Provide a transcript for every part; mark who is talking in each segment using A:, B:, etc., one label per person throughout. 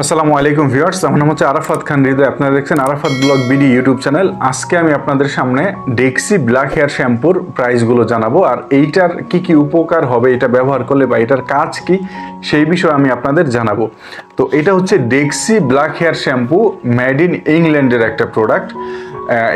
A: আসসালামু আলাইকুম ভিউয়ার্স, আমার নাম হচ্ছে আরাফাত খান হৃদয়। আপনারা দেখছেন Arafat blog BD YouTube channel. আজকে আমি আপনাদের সামনে ডেক্সি ব্ল্যাক হেয়ার শ্যাম্পুর প্রাইসগুলো জানাব আর এইটার কি কি উপকার হবে, এটা ব্যবহার করলে বা এটার কাজ কি, সেই বিষয়ে আমি আপনাদের জানাব। তো এটা হচ্ছে Dexy black hair shampoo made in ইংল্যান্ডের একটা প্রোডাক্ট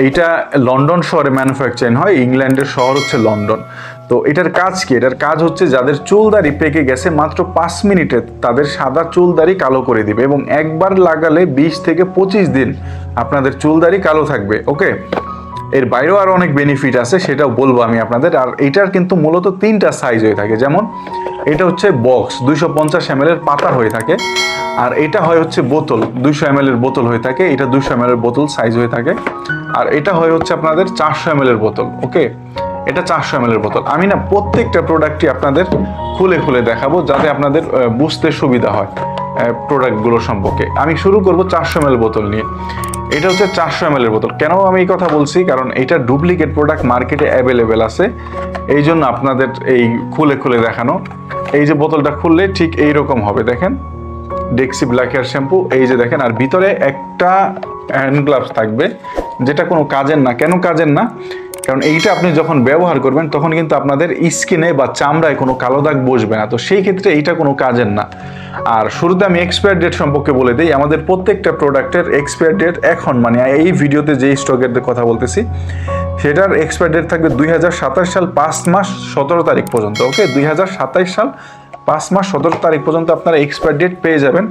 A: এটা লন্ডন শহরে ম্যানুফ্যাকচারিং হয়, ইংল্যান্ডের শহর হচ্ছে লন্ডন। তো এটার কাজ কি? এটার কাজ হচ্ছে যাদের চুলদারি পেকে গেছে মাত্র পাঁচ মিনিটে তাদের সাদা চুলদারি কালো করে দিবে এবং একবার লাগালে বিশ থেকে পঁচিশ দিন আপনাদের চুলদারি কালো থাকবে, ওকে? এর বাইরেও আরও অনেক বেনিফিট আছে, সেটাও বলব আমি আপনাদের। আর এটার কিন্তু মূলত তিনটা সাইজ হয়ে থাকে। যেমন এটা হচ্ছে বক্স দুইশো পঞ্চাশ এম এর পাতা হয়ে থাকে। আর এটা হয় হচ্ছে বোতল, দুইশো এম এর বোতল হয়ে থাকে। এটা দুইশো এম এর বোতল সাইজ হয়ে থাকে। আর এটা হয় হচ্ছে আপনাদের চারশো এম এর বোতল, ওকে? এটা চারশো এম এর বোতল। আমি না প্রত্যেকটা প্রোডাক্টই আপনাদের খুলে খুলে দেখাবো যাতে আপনাদের বুঝতে সুবিধা হয় প্রোডাক্টগুলো সম্পর্কে। আমি শুরু করব চারশো এম বোতল নিয়ে। এটা হচ্ছে চারশো এম এর বোতল। কেন আমি এই কথা বলছি? কারণ এটা ডুপ্লিকেট প্রোডাক্ট মার্কেটে অ্যাভেলেবেল আছে। এই জন্য আপনাদের এই খুলে খুলে দেখানো। এই যে বোতলটা খুললে ঠিক এই রকম হবে, দেখেন। ডেক্সি ব্ল্যাক হেয়ার শ্যাম্পু এই যে দেখেন। আর ভিতরে একটা হ্যান্ড গ্লাভস থাকবে, যেটা কোনো কাজের না। কেন কাজের না? কারণ এইটা আপনি যখন ব্যবহার করবেন, তখন কিন্তু আপনাদের স্কিনে বা চামড়ায় কোনো কালো দাগ বসবে না। তো সেই ক্ষেত্রে এইটা কোনো কাজের না। আর শুরুতে আমি এক্সপায়ার ডেট সম্পর্কে বলে দিই, আমাদের প্রত্যেকটা প্রোডাক্টের এক্সপায়ার ডেট এখন মানে এই ভিডিওতে যেই স্টকের কথা বলতেছি, সেটার এক্সপায়ার ডেট থাকবে দুই হাজার সাতাশ সাল পাঁচ মাস সতেরো তারিখ পর্যন্ত ওকে দুই হাজার সাতাশ সাল পাঁচ মাস সতেরো তারিখ পর্যন্ত আপনারা এক্সপায়ার ডেট পেয়ে যাবেন।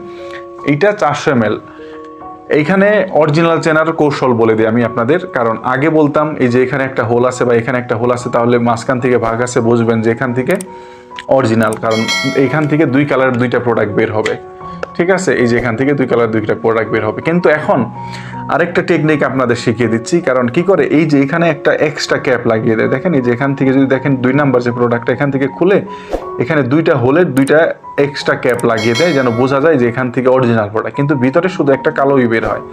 A: এইটা চারশো এম এইখানে অরিজিনাল চেনার কৌশল বলে দিই আমি আপনাদের, কারণ আগে বলতাম এই যে এখানে একটা হোল আছে বা এখানে একটা হোল আছে, তাহলে মাঝখান থেকে ভাগ আছে, বুঝবেন যে এখান থেকে অরিজিনাল কারণ এইখান থেকে দুই কালার দুইটা প্রোডাক্ট বের হবে। ঠিক আছে? এই যে এখান থেকে দুই কালার দুইটা প্রোডাক্ট বের হবে। কিন্তু এখন আরেকটা টেকনিক আপনাদের শিখিয়ে দিচ্ছি, কারণ কি করে? এই যে এখানে একটা এক্সট্রা ক্যাপ লাগিয়ে দেয়। দেখেন, এই যে এখান থেকে যদি দেখেন, দুই নাম্বার যে প্রোডাক্টটা এখান থেকে খুলে, এখানে দুইটা হোলের দুইটা এক্সট্রা ক্যাপ লাগিয়ে দেয়, যেন বোঝা যায় যে এখান থেকে অরিজিনাল প্রোডাক্ট কিন্তু ভিতরে শুধু একটা কালোই বের হয়।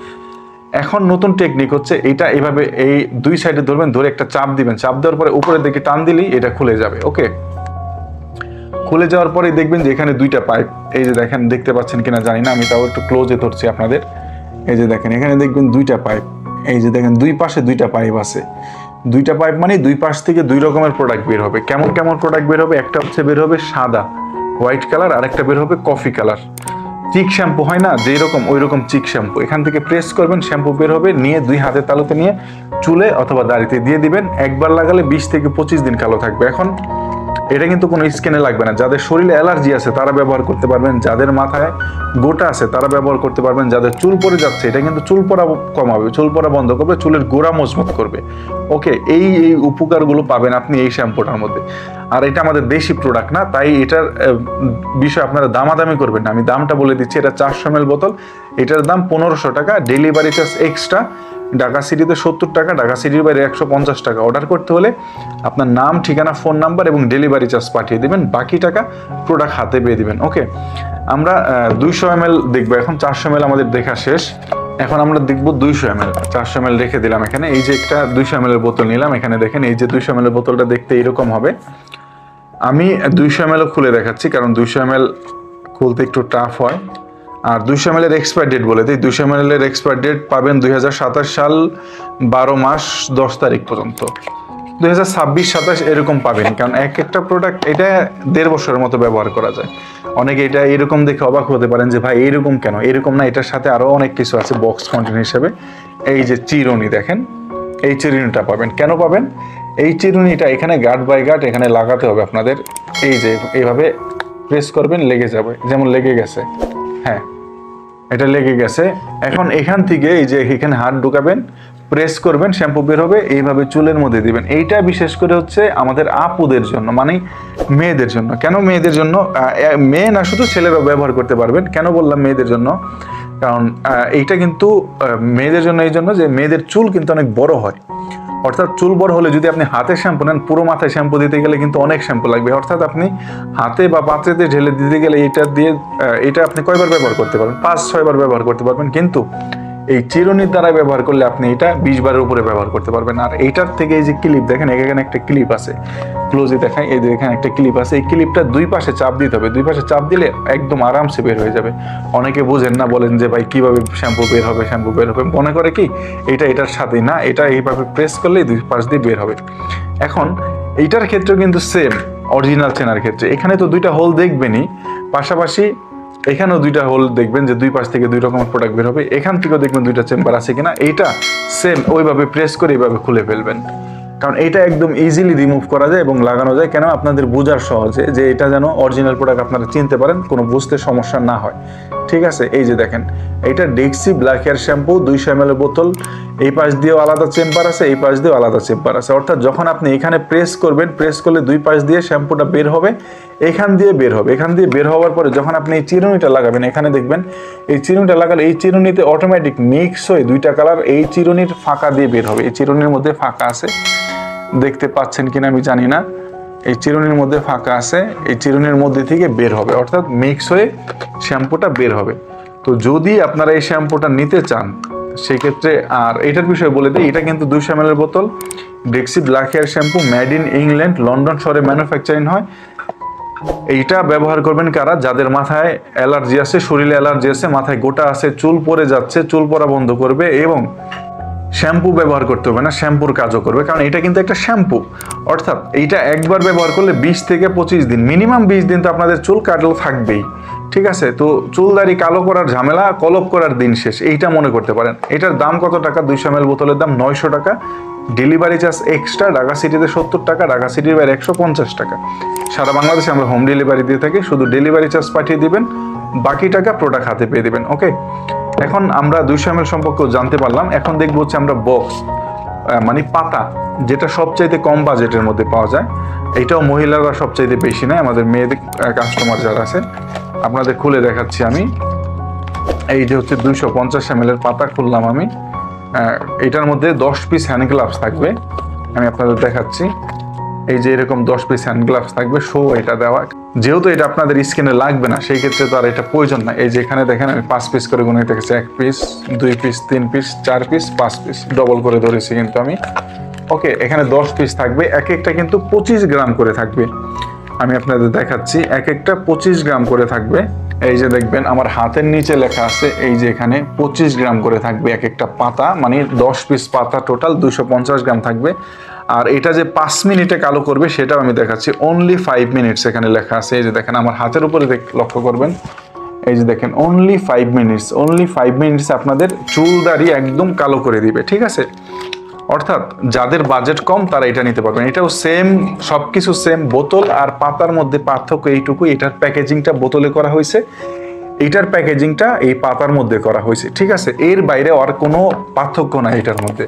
A: এখন নতুন টেকনিক হচ্ছে, এটা এভাবে এই দুই সাইডে ধরবেন, ধরে একটা চাপ দিবেন। চাপ দেওয়ার পরে উপরের দিকে টান দিলেই এটা খুলে যাবে ওকে খুলে যাওয়ার পরে দেখবেন যে এখানে দুইটা পাইপ। এই যে দেখেন, দেখতে পাচ্ছেন কিনা জানি না, আমি তাও একটু ক্লোজে ধরছি আপনাদের। এই যে দেখেন, এখানে দেখবেন দুইটা পাইপ। এই যে দেখেন, দুই পাশে দুইটা পাইপ আছে। দুইটা পাইপ মানে দুই পাশ থেকে দুই রকমের প্রোডাক্ট বের হবে। কেমন কেমন প্রোডাক্ট বের হবে? একটা হচ্ছে বের হবে সাদা হোয়াইট কালার আর একটা বের হবে কফি কালার চিক শ্যাম্পু হয় না, যেই রকম, ওই রকম চিক শ্যাম্পু। এখান থেকে প্রেস করবেন, শ্যাম্পু বের হবে, নিয়ে দুই হাতের তালুতে নিয়ে চুলে অথবা দাড়িতে দিয়ে দিবেন। একবার লাগালে বিশ থেকে পঁচিশ দিন কালো থাকবে। এখন এটা কিন্তু কোনো স্কিনে লাগবে না। যাদের শরীরে অ্যালার্জি আছে, তারা ব্যবহার করতে পারবেন। যাদের মাথায় গোটা আছে, তারা ব্যবহার করতে পারবেন। যাদের চুল পড়ে যাচ্ছে, এটা কিন্তু চুল পড়া কমাবে চুল পড়া বন্ধ করবে, চুলের গোড়া মজবুত করবে। ওকে, এই এই উপকারগুলো পাবেন আপনি এই শ্যাম্পুটার মধ্যে। আর এটা আমাদের দেশি প্রোডাক্ট না, তাই এটার বিষয়ে আপনারা দামাদামি করবেন না। আমি দামটা বলে দিচ্ছি, এটা চারশো এম বোতল। এটার দাম পনেরোশো টাকা। ডেলিভারি চার্জ এক্সট্রা ঢাকা সিটিতে সত্তর টাকা, ঢাকা সিটির বাইরে একশো পঞ্চাশ টাকা। অর্ডার করতে হলে আপনার নাম, ঠিকানা ফোন নাম্বার এবং ডেলিভারি চার্জ পাঠিয়ে দেবেন। বাকি টাকা প্রোডাক্ট হাতে পেয়ে দিবেন ওকে আমরা দুইশো এম এল দেখব। এখন চারশো এম এল আমাদের দেখা শেষ। এখন আমরা দেখব দুইশো এম এল চারশো এম এল রেখে দিলাম এখানে। এই যে একটা দুইশো এম এর বোতল নিলাম। এখানে দেখেন, এই যে দুইশো এম এর বোতলটা দেখতে এরকম হবে। আমি দুইশো এম খুলে দেখাচ্ছি, কারণ দুইশো এম এল খুলতে একটু টাফ হয়। আর দুইশো এম এক্সপায়ার ডেট বলে দিই। দুইশো এম এর এক্সপায়ার ডেট পাবেন দু হাজার সাতাশ সাল বারো মাস দশ তারিখ পর্যন্ত। দুই হাজার ছাব্বিশ, সাতাশ এরকম পাবেন, কারণ এক একটা প্রোডাক্ট এটা দেড় বছরের মতো ব্যবহার করা যায়। অনেকে এটা এরকম দেখে অবাক হতে পারেন যে, ভাই, এরকম কেন? এরকম না, এটার সাথে আরও অনেক কিছু আছে বক্স কন্টেন্ট হিসেবে। এই যে চিরুনি দেখেন, এই চিরুনিটা পাবেন। কেন পাবেন? এই চিরুনিটা এখানে গার্ড বাই গার্ড এখানে লাগাতে হবে আপনাদের। এই যে, এইভাবে প্রেস করবেন, লেগে যাবে। যেমন লেগে গেছে। হ্যাঁ। এটা লেগে গেছে। এখন এখান থেকে এই যে এখানে হাত ঢুকাবেন প্রেস করবেন শ্যাম্পু বের হবে, এইভাবে চুলের মধ্যে দিবেন। এইটা বিশেষ করে হচ্ছে আমাদের আপুদের জন্য মানে মেয়েদের জন্য। কেন মেয়েদের জন্য? মেয়ে না, শুধু ছেলেরাও ব্যবহার করতে পারবেন। কেন বললাম মেয়েদের জন্য? কারণ এইটা কিন্তু মেয়েদের জন্য এই জন্য যে মেয়েদের চুল কিন্তু অনেক বড় হয়। অর্থাৎ চুল বড় হলে যদি আপনি হাতে শ্যাম্পু নেন, পুরো মাথায় শ্যাম্পু দিতে গেলে কিন্তু অনেক শ্যাম্পু লাগবে। অর্থাৎ আপনি হাতে বা পাত্রেতে ঢেলে দিতে গেলে এটা দিয়ে এটা আপনি কয়বার ব্যবহার করতে পারবেন? পাঁচ, ছয়বার ব্যবহার করতে পারবেন। কিন্তু এই চিরুনির দ্বারা ব্যবহার করলে আপনি এটা বিশ বারের উপরে ব্যবহার করতে পারবেন। আর এইটার থেকে এই যে ক্লিপ দেখেন, এখানে একটা ক্লিপ আছে। ক্লোজে দেখায় এই এখানে একটা ক্লিপ আছে। এই ক্লিপটা দুই পাশে চাপ দিতে হবে। দুই পাশে চাপ দিলে একদম আরামসে বের হয়ে যাবে। অনেকে বোঝেন না, বলেন যে, ভাই, কীভাবে শ্যাম্পু বের হবে শ্যাম্পু বের হবে? মনে করে কি, এটা এটার সাথেই না, এটা এইভাবে প্রেস করলেই দুই পাশ দিয়ে বের হবে। এখন, এইটার ক্ষেত্রেও কিন্তু সেম অরিজিনাল চেনার ক্ষেত্রে। এখানে তো দুইটা হোল দেখবেনই। পাশাপাশি এখানেও দুইটা হোল দেখবেন যে দুই পাশ থেকে দুই রকমের প্রোডাক্ট বের হবে। এখান থেকেও দেখবেন দুইটা চেম্বার আছে কিনা। এইটা সেম ওইভাবে প্রেস করে এইভাবে খুলে ফেলবেন। কারণ এটা একদম ইজিলি রিমুভ করা যায় এবং লাগানো যায়। কেন আপনাদের বোঝার সহজে যে এটা যেন অরিজিনাল প্রোডাক্ট আপনারা চিনতে পারেন, কোনো বুঝতে সমস্যা না হয়। ঠিক আছে? এই যে দেখেন, এটা ডেক্সি ব্ল্যাক হেয়ার শ্যাম্পু দুইশো এম বোতল। এই পাশ দিয়েও আলাদা চেম্বার আছে, এই পাশ দিয়েও আলাদা চেম্বার আছে। অর্থাৎ যখন আপনি এখানে প্রেস করবেন প্রেস করলে দুই পাশ দিয়ে শ্যাম্পুটা বের হবে, এখান দিয়ে বের হবে। এখান দিয়ে বের হওয়ার পরে যখন আপনি এই চিরুনিটা লাগাবেন, এখানে দেখবেন, এই চিরুনিটা লাগালে এই চিরুনিতে অটোমেটিক মিক্স হয়ে দুইটা কালার এই চিরুনির ফাঁকা দিয়ে বের হবে। এই চিরুনির মধ্যে ফাঁকা আছে। দেখতে পাচ্ছেন কিনা আমি জানি না। এই চিরুনির মধ্যে ফাঁকা আছে, এই চিরুনির মধ্যে থেকে বের হবে। অর্থাৎ মিক্স হয়ে শ্যাম্পুটা বের হবে। তো যদি আপনারা এই শ্যাম্পুটা নিতে চান, সেক্ষেত্রে আর এটার বিষয়ে বলে দিই, এটা কিন্তু দুইশো এম বোতল। Dexy black hair shampoo made in England London শহরে ম্যানুফ্যাকচারিং হয়। এইটা ব্যবহার করবেন কারা? যাদের মাথায় অ্যালার্জি আছে, শরীরে অ্যালার্জি আছে, মাথায় গোটা আছে, চুল পরে যাচ্ছে, চুল পরা বন্ধ করবে এবং শ্যাম্পু ব্যবহার করতে হবে না, শ্যাম্পুর কাজও করবে, কারণ এটা কিন্তু একটা শ্যাম্পু। অর্থাৎ এইটা একবার ব্যবহার করলে বিশ থেকে পঁচিশ দিন, মিনিমাম বিশ দিন তো আপনাদের চুল কাটলো থাকবেই, ঠিক আছে? তো চুলদারি কালো করার ঝামেলা, কলপ করার দিন শেষ, এইটা মনে করতে পারেন। এটার দাম কত টাকা? দুইশো এম বোতলের দাম নয়শো টাকা। ডেলিভারি চার্জ এক্সট্রা, ঢাকা সিটিতে সত্তর টাকা, ঢাকা সিটির বাইরে একশো পঞ্চাশ টাকা। সারা বাংলাদেশে আমরা হোম ডেলিভারি দিয়ে থাকি, শুধু ডেলিভারি চার্জ পাঠিয়ে দিবেন, বাকি টাকা প্রোডাক্ট হাতে পেয়ে দেবেন ওকে এখন আমরা দুইশো এম সম্পর্কেও জানতে পারলাম। এখন দেখব হচ্ছে আমরা বক্স মানে পাতা, যেটা সবচাইতে কম বাজেটের মধ্যে পাওয়া যায়। এটাও মহিলারা সবচাইতে বেশি নেয়, আমাদের মেয়েদের কাস্টমার যারা আছে। আপনাদের খুলে দেখাচ্ছি আমি। এই যে হচ্ছে দুইশো পঞ্চাশ এম পাতা খুললাম আমি। এটার মধ্যে দশ পিস হ্যান্ড গ্লাভস থাকবে। আমি আপনাদের দেখাচ্ছি। এই যে এরকম দশ পিস হ্যান্ড গ্লাভস থাকবে শো এটা দেওয়া। যেহেতু এটা আপনাদের স্কিনে লাগবে না, সেই ক্ষেত্রে তো আর এটা প্রয়োজন না এই যে এখানে দেখেন, আমি পাঁচ পিস করে গুনে দেখেছি এক পিস দুই পিস তিন পিস চার পিস পাঁচ পিস ডবল করে ধরেছি কিন্তু আমি। ওকে এখানে দশ পিস থাকবে, এক একটা কিন্তু পঁচিশ গ্রাম করে থাকবে। আমি আপনাদের দেখাচ্ছি, এক একটা পঁচিশ গ্রাম করে থাকবে। এই যে দেখবেন, আমার হাতের নিচে লেখা আছে, এই যে এখানে পঁচিশ গ্রাম করে থাকবে এক একটা পাতা মানে দশ পিস পাতা টোটাল দুশো পঞ্চাশ গ্রাম থাকবে। আর এটা যে পাঁচ মিনিটে কালো করবে, সেটাও আমি দেখাচ্ছি। অনলি ফাইভ মিনিটস এখানে লেখা আছে। এই যে দেখেন, আমার হাতের উপরে লক্ষ্য করবেন। এই যে দেখেন only five minutes only five minutes আপনাদের চুল দাড়ি একদম কালো করে দিবে, ঠিক আছে? অর্থাৎ যাদের বাজেট কম, তারা এটা নিতে পারবেন। এটাও সেম সব কিছু সেম বোতল আর পাতার মধ্যে পার্থক্য এইটুকু, এটার প্যাকেজিংটা বোতলে করা হয়েছে। এটার প্যাকেজিংটা এই পাতার মধ্যে করা হয়েছে, ঠিক আছে? এর বাইরে আর কোনো পার্থক্য নাই এটার মধ্যে।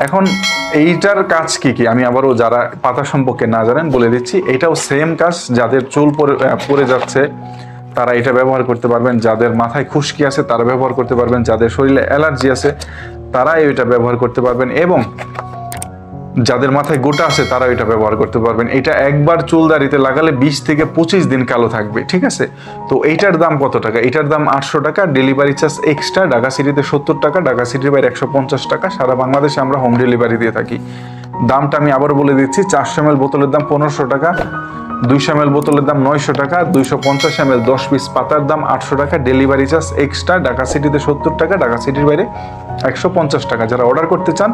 A: এখন এইটার কাজ কি কি? আমি আবারও যারা পাতা সম্পর্কে না জানেন বলে দিচ্ছি, এটাও সেম কাজ, যাদের চুল পরে পড়ে যাচ্ছে, তারা এটা ব্যবহার করতে পারবেন। যাদের মাথায় খুশকি আছে, তারা ব্যবহার করতে পারবেন। যাদের শরীরে অ্যালার্জি আছে তারা এটা ব্যবহার করতে পারবেন। এবং যাদের মাথায় গোটা আছে তারা এটা ব্যবহার করতে পারবেন। এটা একবার চুল দাড়িতে লাগালে বিশ থেকে পঁচিশ দিন কালো থাকবে, ঠিক আছে? তো এইটার দাম কত টাকা? এটার দাম আটশো টাকা, ডেলিভারি চার্জ এক্সট্রা ঢাকা সিটিতে সত্তর টাকা, ঢাকা সিটির বাইরে একশো পঞ্চাশ টাকা, সারা বাংলাদেশে আমরা হোম ডেলিভারি দিয়ে থাকি। দামটা আমি আবার বলে দিচ্ছি, চারশো এম বোতলের দাম পনেরোশো টাকা। দুইশো এম বোতলের দাম নয়শো টাকা, দুইশো পঞ্চাশ এম দশ পিস পাতার দাম আটশো টাকা। ডেলিভারি চার্জ এক্সট্রা ঢাকা সিটিতে সত্তর টাকা, ঢাকা সিটির বাইরে একশো পঞ্চাশ টাকা। যারা অর্ডার করতে চান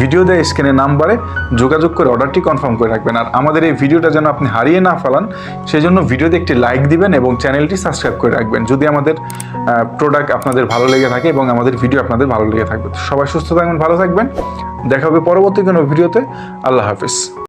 A: ভিডিও দেয় স্ক্রিনে নাম্বারে যোগাযোগ করে অর্ডারটি কনফার্ম করে রাখবেন। আর আমাদের এই ভিডিওটা যেন আপনি হারিয়ে না ফেলান, সেই জন্য ভিডিওতে একটি লাইক দিবেন এবং চ্যানেলটি সাবস্ক্রাইব করে রাখবেন। যদি আমাদের প্রোডাক্ট আপনাদের ভালো লেগে থাকে এবং আমাদের ভিডিও আপনাদের ভালো লেগে থাকবে। সবাই সুস্থ থাকবেন, ভালো থাকবেন। দেখা হবে পরবর্তী কোনো ভিডিওতে আল্লাহ হাফিজ।